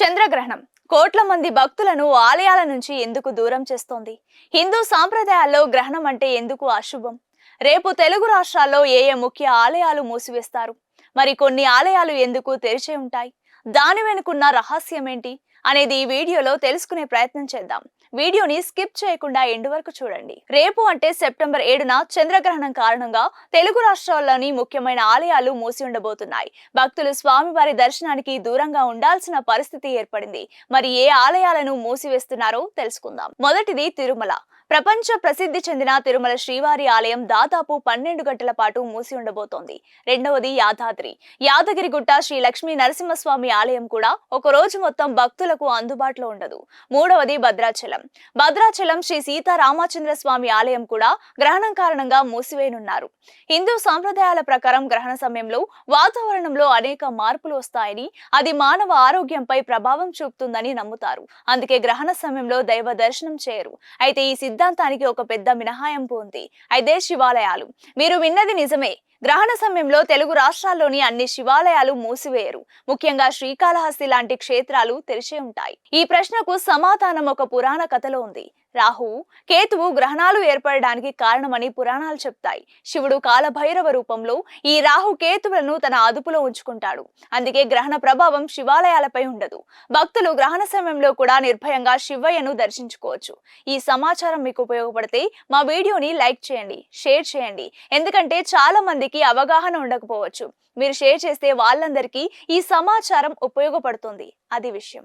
చంద్రగ్రహణం. కోట్ల మంది భక్తులను ఆలయాల నుంచి ఎందుకు దూరం చేస్తోంది? హిందూ సాంప్రదాయాల్లో గ్రహణం అంటే ఎందుకు అశుభం? రేపు తెలుగు రాష్ట్రాల్లో ఏ ఏ ముఖ్య ఆలయాలు మూసివేస్తారు? మరి కొన్ని ఆలయాలు ఎందుకు తెరిచే ఉంటాయి? దాని వెనుకున్న రహస్యం ఏంటి అనేది ఈ వీడియోలో తెలుసుకునే ప్రయత్నం చేద్దాం. వీడియోని స్కిప్ చేయకుండా ఎండు వరకు చూడండి. రేపు అంటే సెప్టెంబర్ ఏడున చంద్రగ్రహణం కారణంగా తెలుగు రాష్ట్రాల్లోని ముఖ్యమైన ఆలయాలు మూసి ఉండబోతున్నాయి. భక్తులు స్వామివారి దర్శనానికి దూరంగా ఉండాల్సిన పరిస్థితి ఏర్పడింది. మరి ఏ ఆలయాలను మూసివేస్తున్నారో తెలుసుకుందాం. మొదటిది తిరుమల. ప్రపంచ ప్రసిద్ధి చెందిన తిరుమల శ్రీవారి ఆలయం దాదాపు పన్నెండు గంటల పాటు మూసి ఉండబోతోంది. రెండవది యాదాద్రి. యాదగిరిగుట్ట శ్రీ లక్ష్మీ నరసింహస్వామి ఆలయం కూడా ఒక రోజు మొత్తం భక్తులకు అందుబాటులో ఉండదు. మూడవది భద్రాచలం. భద్రాచలం శ్రీ సీతారామచంద్ర స్వామి ఆలయం కూడా గ్రహణం కారణంగా మూసివేయనున్నారు. హిందూ సాంప్రదాయాల ప్రకారం గ్రహణ సమయంలో వాతావరణంలో అనేక మార్పులు వస్తాయని అది మానవ ఆరోగ్యంపై ప్రభావం చూపుతుందని నమ్ముతారు. అందుకే గ్రహణ సమయంలో దైవ దర్శనం చేయరు. అయితే ఈ సిద్ధాంతానికి ఒక పెద్ద మినహాయింపు ఉంది. అయితే శివాలయాలు. మీరు విన్నది నిజమే. గ్రహణ సమయంలో తెలుగు రాష్ట్రాల్లోని అన్ని శివాలయాలు మూసివేయరు. ముఖ్యంగా శ్రీకాళహస్తి లాంటి క్షేత్రాలు తెరిచే ఉంటాయి. ఈ ప్రశ్నకు సమాధానం ఒక పురాణ కథలో ఉంది. రాహువు కేతువు గ్రహణాలు ఏర్పడడానికి కారణమని పురాణాలు చెప్తాయి. శివుడు కాలభైరవ రూపంలో ఈ రాహు కేతువులను తన అదుపులో ఉంచుకుంటాడు. అందుకే గ్రహణ ప్రభావం శివాలయాలపై ఉండదు. భక్తులు గ్రహణ సమయంలో కూడా నిర్భయంగా శివయ్యను దర్శించుకోవచ్చు. ఈ సమాచారం మీకు ఉపయోగపడితే మా వీడియోని లైక్ చేయండి షేర్ చేయండి. ఎందుకంటే చాలా మందికి అవగాహన ఉండకపోవచ్చు. మీరు షేర్ చేస్తే వాళ్ళందరికీ ఈ సమాచారం ఉపయోగపడుతుంది. అది విషయం.